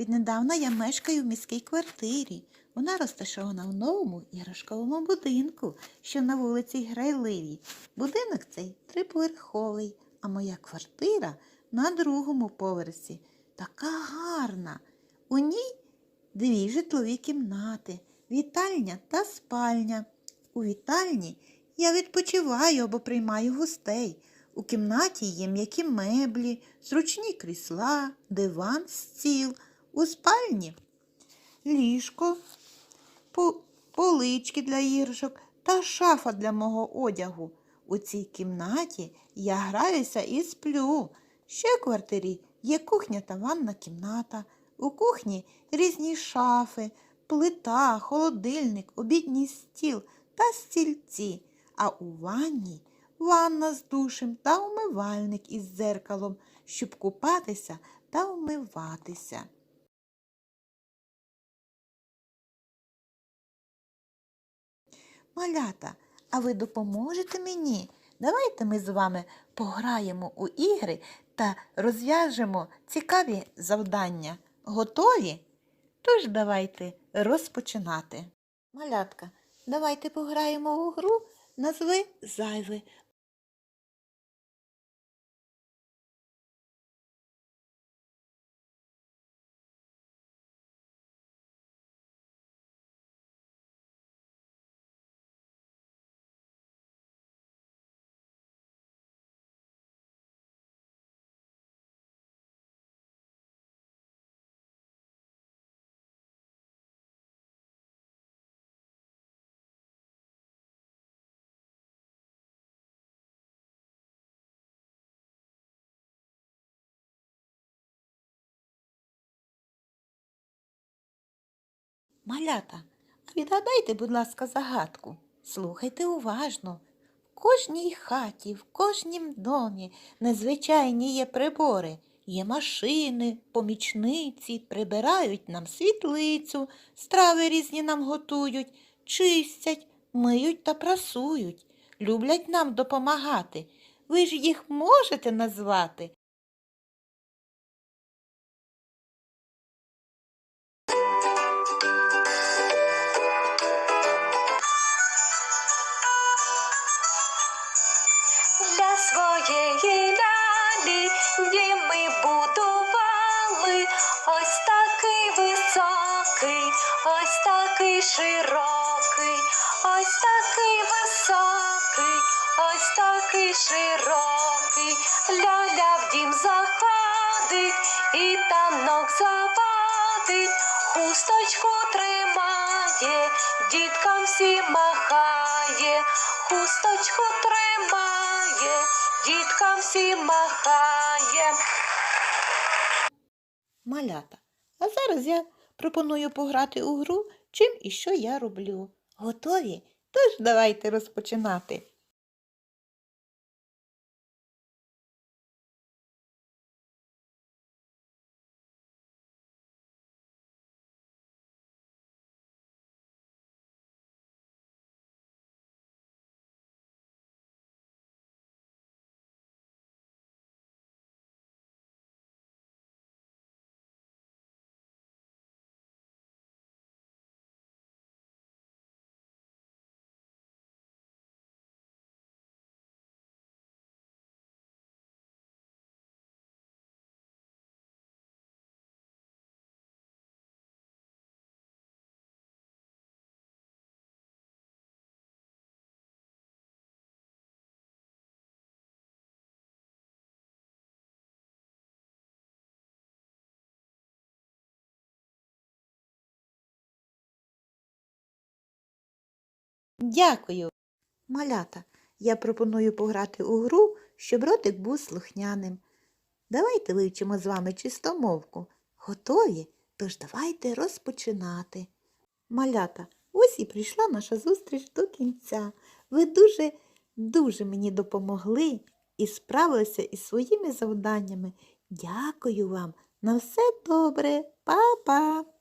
Віднедавна я мешкаю в міській квартирі. Вона розташована в новому іграшковому будинку, що на вулиці Грайливій. Будинок цей триповерховий, а моя квартира на другому поверсі. Така гарна. У ній дві житлові кімнати, вітальня та спальня. У вітальні я відпочиваю або приймаю гостей. У кімнаті є м'які меблі, зручні крісла, диван, стіл. У спальні ліжко, полички для іграшок та шафа для мого одягу. У цій кімнаті я граюся і сплю. Ще в квартирі є кухня та ванна кімната. У кухні різні шафи, плита, холодильник, обідній стіл та стільці. А у ванні ванна з душем та умивальник із дзеркалом, щоб купатися та вмиватися. Малята, а ви допоможете мені? Давайте ми з вами пограємо у ігри та розв'яжемо цікаві завдання. Готові? Тож давайте розпочинати. Малятка, давайте пограємо у гру назви зайве. Малята, а відгадайте, будь ласка, загадку. Слухайте уважно. В кожній хаті, в кожнім домі незвичайні є прибори. Є машини, помічниці, прибирають нам світлицю, страви різні нам готують, чистять, миють та прасують, люблять нам допомагати. Ви ж їх можете назвати? Ось такий широкий, ось такий високий, ось такий широкий, ляля в дім заходить і танок заводить, хусточку тримає, діткам всім махає, хусточку тримає, діткам всім махає. Малята. А зараз я пропоную пограти у гру, чим і що я роблю. Готові? Тож давайте розпочинати. Дякую. Малята, я пропоную пограти у гру, щоб ротик був слухняним. Давайте вивчимо з вами чистомовку. Готові? Тож давайте розпочинати. Малята, ось і прийшла наша зустріч до кінця. Ви дуже, дуже мені допомогли і справилися із своїми завданнями. Дякую вам. На все добре, Па-па!